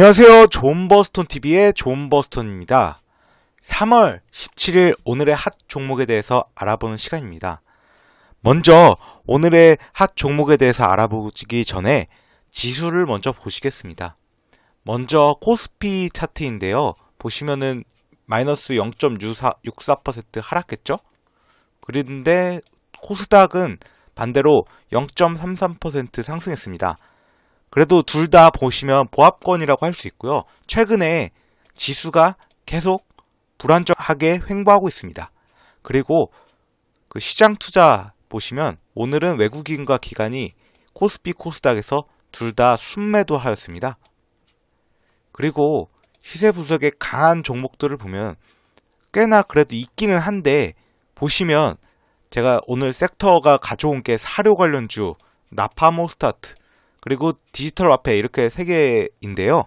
안녕하세요. 존버스톤TV의 존버스톤입니다. 3월 17일 오늘의 핫 종목에 대해서 알아보는 시간입니다. 먼저 오늘의 핫 종목에 대해서 알아보기 전에 지수를 먼저 보시겠습니다. 먼저 코스피 차트인데요. 보시면은 마이너스 0.64% 하락했죠? 그런데 코스닥은 반대로 0.33% 상승했습니다. 그래도 둘 다 보시면 보합권이라고 할 수 있고요. 최근에 지수가 계속 불안정하게 횡보하고 있습니다. 그리고 그 시장 투자 보시면 오늘은 외국인과 기관이 코스피 코스닥에서 둘 다 순매도 하였습니다. 그리고 시세 분석의 강한 종목들을 보면 꽤나 그래도 있기는 한데 보시면 제가 오늘 섹터가 가져온 게 사료 관련주, 나파모스타트, 그리고 디지털 화폐 이렇게 세 개인데요.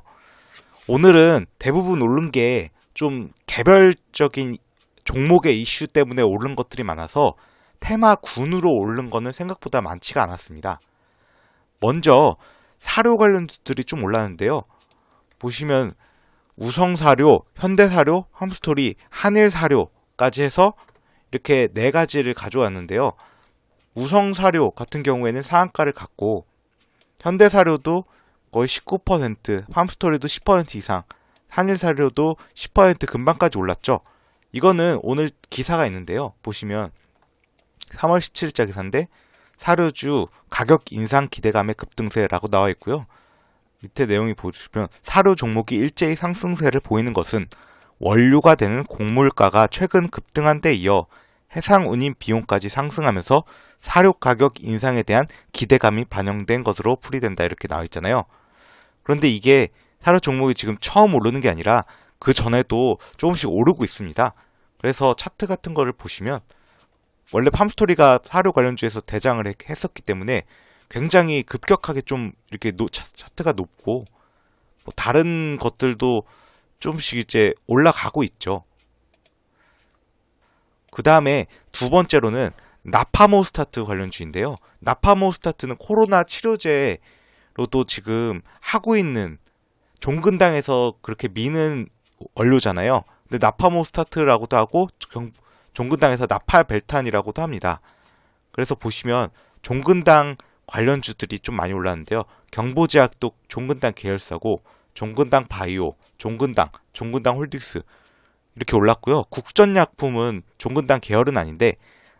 오늘은 대부분 오른 게 좀 개별적인 종목의 이슈 때문에 오른 것들이 많아서 테마 군으로 오른 거는 생각보다 많지가 않았습니다. 먼저 사료 관련 주들이 좀 올랐는데요. 보시면 우성사료, 현대사료, 함스토리, 한일사료까지 해서 이렇게 네 가지를 가져왔는데요. 우성사료 같은 경우에는 상한가를 갖고 현대사료도 거의 19%, 함스토리도 10% 이상, 한일사료도 10% 금방까지 올랐죠. 이거는 오늘 기사가 있는데요. 보시면 3월 17일자 기사인데 사료주 가격 인상 기대감의 급등세라고 나와 있고요. 밑에 내용이 보시면 사료 종목이 일제히 상승세를 보이는 것은 원료가 되는 곡물가가 최근 급등한 데 이어 해상 운임 비용까지 상승하면서 사료 가격 인상에 대한 기대감이 반영된 것으로 풀이된다 이렇게 나와 있잖아요. 그런데 이게 사료 종목이 지금 처음 오르는 게 아니라 그 전에도 조금씩 오르고 있습니다. 그래서 차트 같은 거를 보시면 원래 팜스토리가 사료 관련주에서 대장을 했었기 때문에 굉장히 급격하게 좀 이렇게 노, 차트가 높고 뭐 다른 것들도 조금씩 이제 올라가고 있죠. 그 다음에 두 번째로는 나파모스타트 관련주인데요. 나파모스타트는 코로나 치료제로도 지금 하고 있는 종근당에서 그렇게 미는 원료잖아요. 근데 나파모스타트라고도 하고 종근당에서 나팔벨탄이라고도 합니다. 그래서 보시면 종근당 관련주들이 좀 많이 올랐는데요. 경보제약도 종근당 계열사고 종근당 바이오, 종근당, 종근당 홀딩스 이렇게 올랐고요. 국전약품은 종근당 계열은 아닌데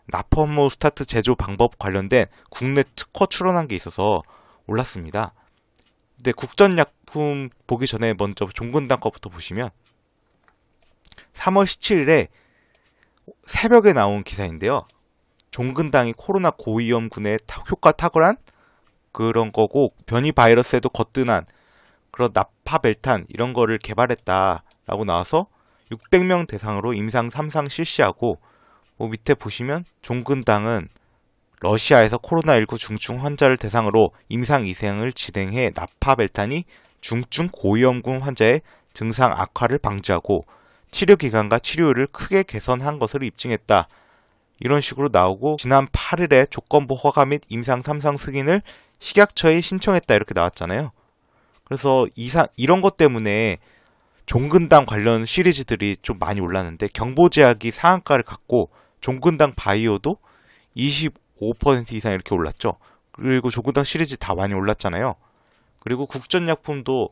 나퍼모스타트 제조 방법 관련된 국내 특허 출원한 게 있어서 올랐습니다. 근데 국전약품 보기 전에 먼저 종근당 거부터 보시면 3월 17일에 새벽에 나온 기사인데요. 종근당이 코로나 고위험군의 효과 탁월한 그런 거고 변이 바이러스에도 거뜬한 그런 나파벨탄 이런 거를 개발했다라고 나와서 600명 대상으로 임상 3상 실시하고 뭐 밑에 보시면 종근당은 러시아에서 코로나19 중증 환자를 대상으로 임상 이생을 진행해 나파벨탄이 중증 고위험군 환자의 증상 악화를 방지하고 치료 기간과 치료율을 크게 개선한 것을 입증했다. 이런 식으로 나오고 지난 8일에 조건부 허가 및 임상 3상 승인을 식약처에 신청했다 이렇게 나왔잖아요. 그래서 이상 이런 것 때문에 종근당 관련 시리즈들이 좀 많이 올랐는데 경보제약이 상한가를 갖고 종근당 바이오도 25% 이상 이렇게 올랐죠. 그리고 종근당 시리즈 다 많이 올랐잖아요. 그리고 국전약품도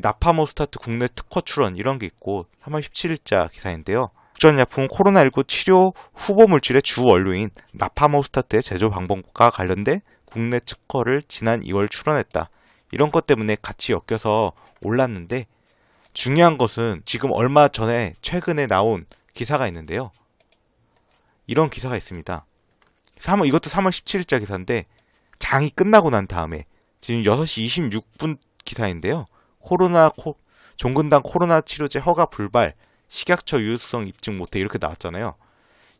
나파모스타트 국내 특허 출원 이런 게 있고 3월 17일자 기사인데요. 국전약품은 코로나19 치료 후보 물질의 주 원료인 나파모스타트의 제조 방법과 관련된 국내 특허를 지난 2월 출원했다. 이런 것 때문에 같이 엮여서 올랐는데 중요한 것은 지금 얼마 전에 최근에 나온 기사가 있는데요. 이런 기사가 있습니다. 3월, 이것도 3월 17일자 기사인데 장이 끝나고 난 다음에 지금 6시 26분 기사인데요. 코로나 코, 종근당 코로나 치료제 허가 불발, 식약처 유효성 입증 못해 이렇게 나왔잖아요.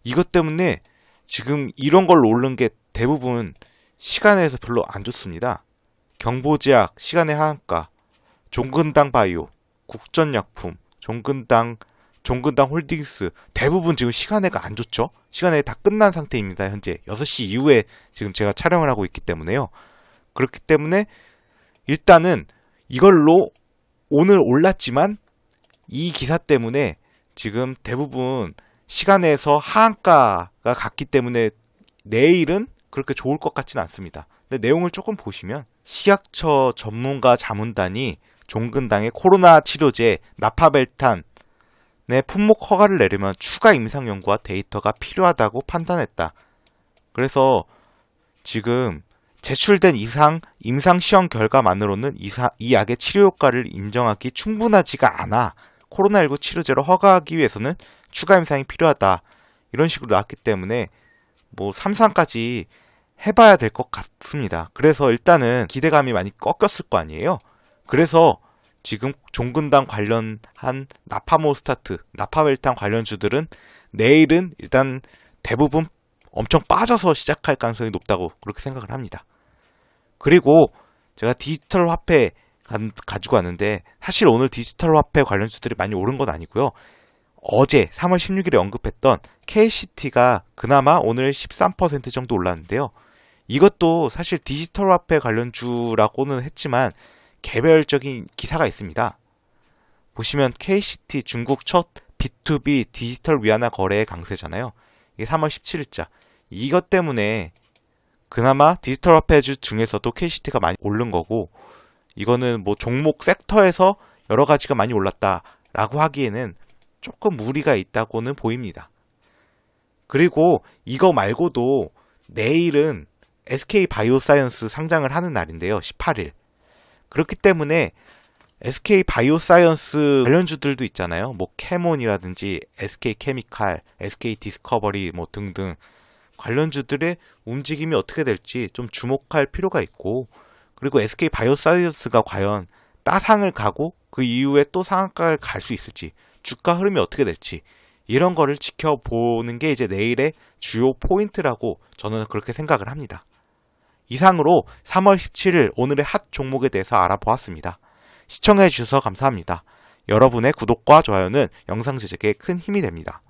이것 때문에 지금 이런 걸로 오른 게 대부분 시간에서 별로 안 좋습니다. 경보제약, 시간의 하한가, 종근당 바이오, 국전약품, 종근당, 종근당 홀딩스 대부분 지금 시간에가 안 좋죠. 시간에 다 끝난 상태입니다. 현재 6시 이후에 지금 제가 촬영을 하고 있기 때문에요. 그렇기 때문에 일단은 이걸로 오늘 올랐지만 이 기사 때문에 지금 대부분 시간에서 하한가가 갔기 때문에 내일은 그렇게 좋을 것 같지는 않습니다. 근데 내용을 조금 보시면 식약처 전문가 자문단이 종근당의 코로나 치료제 나파벨탄 의 품목 허가를 내려면 추가 임상 연구와 데이터가 필요하다고 판단했다. 그래서 지금 제출된 이상 임상 시험 결과만으로는 이사- 이 약의 치료 효과를 인정하기 충분하지가 않아 코로나19 치료제로 허가하기 위해서는 추가 임상이 필요하다. 이런 식으로 나왔기 때문에 뭐 3상까지 해봐야 될 것 같습니다. 그래서 일단은 기대감이 많이 꺾였을 거 아니에요. 그래서 지금 종근당 관련한 나파모스타트, 나파벨탄 관련주들은 내일은 일단 대부분 엄청 빠져서 시작할 가능성이 높다고 그렇게 생각을 합니다. 그리고 제가 디지털 화폐 간- 가지고 왔는데 사실 오늘 디지털 화폐 관련주들이 많이 오른 건 아니고요. 어제 3월 16일에 언급했던 KCT가 그나마 오늘 13% 정도 올랐는데요. 이것도 사실 디지털 화폐 관련주라고는 했지만 개별적인 기사가 있습니다. 보시면 KCT 중국 첫 B2B 디지털 위안화 거래 강세잖아요. 이게 3월 17일자. 이것 때문에 그나마 디지털 화폐주 중에서도 KCT가 많이 오른 거고 이거는 뭐 종목 섹터에서 여러 가지가 많이 올랐다라고 하기에는 조금 무리가 있다고는 보입니다. 그리고 이거 말고도 내일은 SK 바이오사이언스 상장을 하는 날인데요. 18일. 그렇기 때문에 SK 바이오사이언스 관련주들도 있잖아요. 뭐 캐몬이라든지 SK 케미칼, SK 디스커버리 뭐 등등 관련주들의 움직임이 어떻게 될지 좀 주목할 필요가 있고 그리고 SK 바이오사이언스가 과연 따상을 가고 그 이후에 또 상한가를 갈 수 있을지 주가 흐름이 어떻게 될지 이런 거를 지켜보는 게 이제 내일의 주요 포인트라고 저는 그렇게 생각을 합니다. 이상으로 3월 17일 오늘의 핫 종목에 대해서 알아보았습니다. 시청해 주셔서 감사합니다. 여러분의 구독과 좋아요는 영상 제작에 큰 힘이 됩니다.